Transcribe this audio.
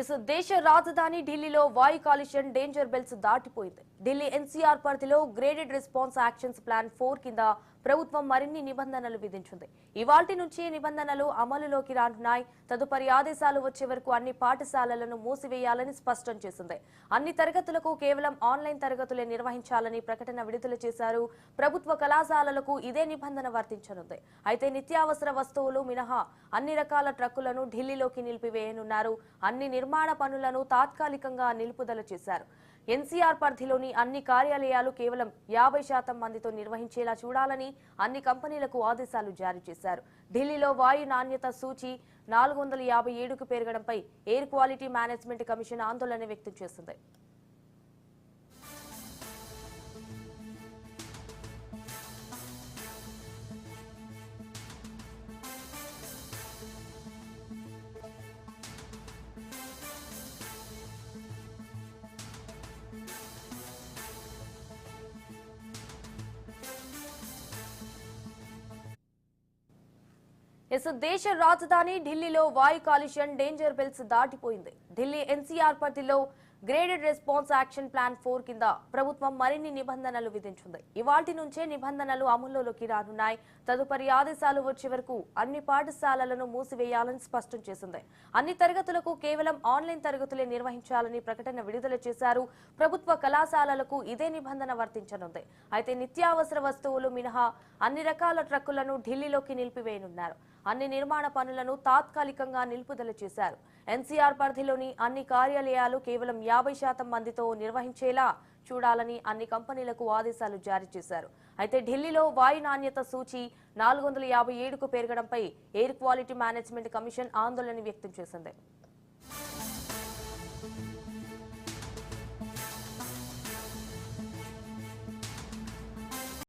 Yes దేశ రాజధాని ఢిల్లీలో వాయు కాలుష్యం డేంజర్ బెల్స్ దాటిపోయింది. ఢిల్లీ ఎన్సీఆర్ పరిధిలో graded response actions plan four కింద ప్రభుత్వం మరిన్ని నిబంధనలు విధించింది. ఇవాల్టి నుంచి నిబంధనలు అమలులోకి రానున్నాయి. తదుపరి ఆదేశాలు వచ్చే వరకు అన్ని పాఠశాలలను మూసివేయాలని స్పష్టం చేసింది. అన్ని తరగతులకు కేవలం ఆన్లైన్ తరగతులే నిర్వహించాలని ప్రకటన విడుదల చేశారు. ప్రభుత్వ కళాశాలలకు ఇదే నిబంధన వర్తించనుంది. అయితే నిత్యావసర వస్తువులు మినహా అన్ని రకాల ట్రక్కులను ఢిల్లీలోకి నిలిపివేయనున్నారు. అన్ని నిర్మాణ పనులను తాత్కాలికంగా నిలుపుదల చేశారు. ఎన్సీఆర్ పరిధిలోని అన్ని కార్యాలయాలు కేవలం యాభై శాతం మందితో నిర్వహించేలా చూడాలని అన్ని కంపెనీలకు ఆదేశాలు జారీ చేశారు. ఢిల్లీలో వాయు నాణ్యత సూచి నాలుగు వందల యాభై ఏడుకు పెరగడంపై ఎయిర్ క్వాలిటీ మేనేజ్మెంట్ కమిషన్ ఆందోళన వ్యక్తం చేసింది. ఎస్ దేశ రాజధాని ఢిల్లీలో వాయు కాలుష్యం డేంజర్ బెల్స్ దాటిపోయింది. ఢిల్లీ ఎన్సీఆర్ పరిధిలో graded response action plan four కింద ప్రభుత్వం మరిన్ని నిబంధనలు విధించింది. ఇవాటి నుంచే నిబంధనలు అమల్లోకి రానున్నాయి. తదుపరి ఆదేశాలు వచ్చే వరకు అన్ని పాఠశాలలను మూసివేయాలని స్పష్టం చేసింది. అన్ని తరగతులకు కేవలం ఆన్లైన్ తరగతులే నిర్వహించాలని ప్రకటన విడుదల చేశారు. ప్రభుత్వ కళాశాలలకు ఇదే నిబంధన వర్తించనుంది. అయితే నిత్యావసర వస్తువులు మినహా అన్ని రకాల ట్రక్కులను ఢిల్లీలోకి నిలిపివేయనున్నారు. అన్ని నిర్మాణ పనులను తాత్కాలికంగా నిలుపుదల చేశారు. ఎన్సీఆర్ పరిధిలోని అన్ని కార్యాలయాలు కేవలం యాభై శాతం మందితో నిర్వహించేలా చూడాలని అన్ని కంపెనీలకు ఆదేశాలు జారీ చేశారు. అయితే ఢిల్లీలో వాయు నాణ్యత సూచి నాలుగు వందల యాభై ఏడుకు పెరగడంపై ఎయిర్ క్వాలిటీ మేనేజ్మెంట్ కమిషన్ ఆందోళన వ్యక్తం చేసింది.